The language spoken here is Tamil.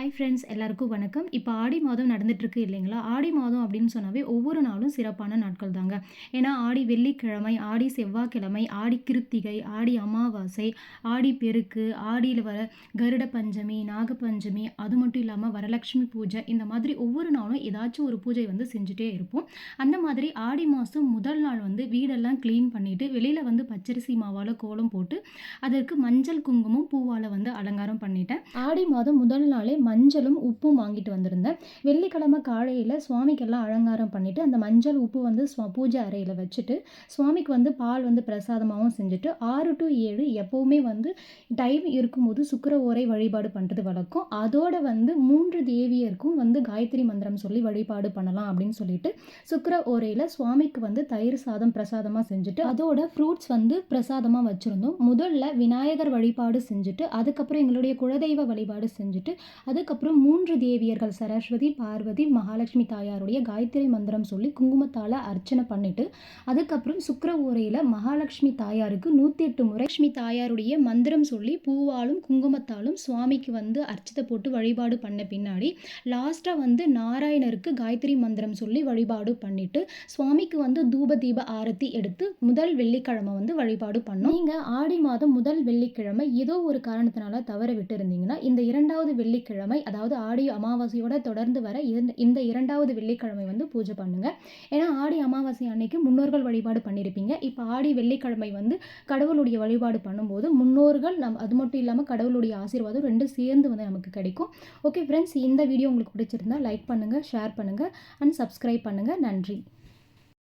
ஹாய் ஃப்ரெண்ட்ஸ் எல்லாருக்கும் வணக்கம். இப்போ ஆடி மாதம் நடந்துட்டுருக்கு இல்லைங்களா? ஆடி மாதம் அப்படின்னு சொன்னாவே ஒவ்வொரு நாளும் சிறப்பான நாட்கள் தாங்க. ஏன்னா ஆடி வெள்ளிக்கிழமை ஆடி செவ்வாய்க்கிழமை ஆடி கிருத்திகை ஆடி அமாவாசை ஆடி பெருக்கு ஆடியில் வர கருட பஞ்சமி நாகப்பஞ்சமி அது மட்டும் இல்லாமல் வரலட்சுமி பூஜை இந்த மாதிரி ஒவ்வொரு நாளும் ஏதாச்சும் ஒரு பூஜை வந்து செஞ்சுட்டே இருப்போம். அந்த மாதிரி ஆடி மாதம் முதல் நாள் வந்து வீடெல்லாம் க்ளீன் பண்ணிவிட்டு வெளியில் வந்து பச்சரிசி மாவால் கோலம் போட்டு அதற்கு மஞ்சள் குங்குமம் பூவால் வந்து அலங்காரம் பண்ணிட்டேன். ஆடி மாதம் முதல் நாளே மஞ்சளும் உப்பும் வாங்கிட்டு வந்திருந்தேன். வெள்ளிக்கிழமை காலையில் சுவாமிக்கெல்லாம் அலங்காரம் பண்ணிவிட்டு அந்த மஞ்சள் உப்பு வந்து ஸ்வா பூஜை அறையில் வச்சுட்டு சுவாமிக்கு வந்து பால் வந்து பிரசாதமாகவும் செஞ்சுட்டு ஆறு டு ஏழு எப்போவுமே வந்து டைம் இருக்கும்போது சுக்கர ஓரை வழிபாடு பண்ணுறது வழக்கம். அதோட வந்து மூன்று தேவியருக்கும் வந்து காயத்ரி மந்திரம் சொல்லி வழிபாடு பண்ணலாம் அப்படின்னு சொல்லிட்டு சுக்கர ஓரையில் சுவாமிக்கு வந்து தயிர் சாதம் பிரசாதமாக செஞ்சுட்டு அதோட ஃப்ரூட்ஸ் வந்து பிரசாதமாக வச்சுருந்தோம். முதல்ல விநாயகர் வழிபாடு செஞ்சுட்டு அதுக்கப்புறம் எங்களுடைய குலதெய்வ வழிபாடு செஞ்சுட்டு அதுக்கப்புறம் மூன்று தேவியர்கள் சரஸ்வதி பார்வதி மகாலட்சுமி தாயாருடைய காயத்ரி மந்திரம் சொல்லி குங்குமத்தால் அர்ச்சனை பண்ணிட்டு அதுக்கப்புறம் சுக்கர ஊரையில் மகாலட்சுமி தாயாருக்கு நூற்றி எட்டு முறை லட்சுமி தாயாருடைய மந்திரம் சொல்லி பூவாலும் குங்குமத்தாலும் சுவாமிக்கு வந்து அர்ச்சத்தை போட்டு வழிபாடு பண்ண பின்னாடி லாஸ்ட்டாக வந்து நாராயணருக்கு காயத்ரி மந்திரம் சொல்லி வழிபாடு பண்ணிட்டு சுவாமிக்கு வந்து தூப தீப ஆரத்தி எடுத்து முதல் வெள்ளிக்கிழமை வந்து வழிபாடு பண்ணோம். நீங்கள் ஆடி மாதம் முதல் வெள்ளிக்கிழமை ஏதோ ஒரு காரணத்தினால தவற விட்டு இருந்தீங்கன்னா இந்த இரண்டாவது வெள்ளிக்கிழமை அதாவது ஆடி அமாவாசையோட தொடர்ந்து வர இந்த இந்த இரண்டாவது வெள்ளிக்கிழமை வந்து பூஜை பண்ணுங்க. ஏன்னா ஆடி அமாவாசை அன்னைக்கு முன்னோர்கள் வழிபாடு பண்ணியிருப்பீங்க இப்போ ஆடி வெள்ளிக்கிழமை வந்து கடவுளுடைய வழிபாடு பண்ணும்போது முன்னோர்கள் நம் அது மட்டும் இல்லாமல் கடவுளுடைய ஆசீர்வாதம் ரெண்டும் சேர்ந்து வந்து நமக்கு கிடைக்கும். ஓகே ஃப்ரெண்ட்ஸ் இந்த வீடியோ உங்களுக்கு பிடிச்சிருந்தா லைக் பண்ணுங்கள் ஷேர் பண்ணுங்கள் அண்ட் சப்ஸ்கிரைப் பண்ணுங்கள் நன்றி.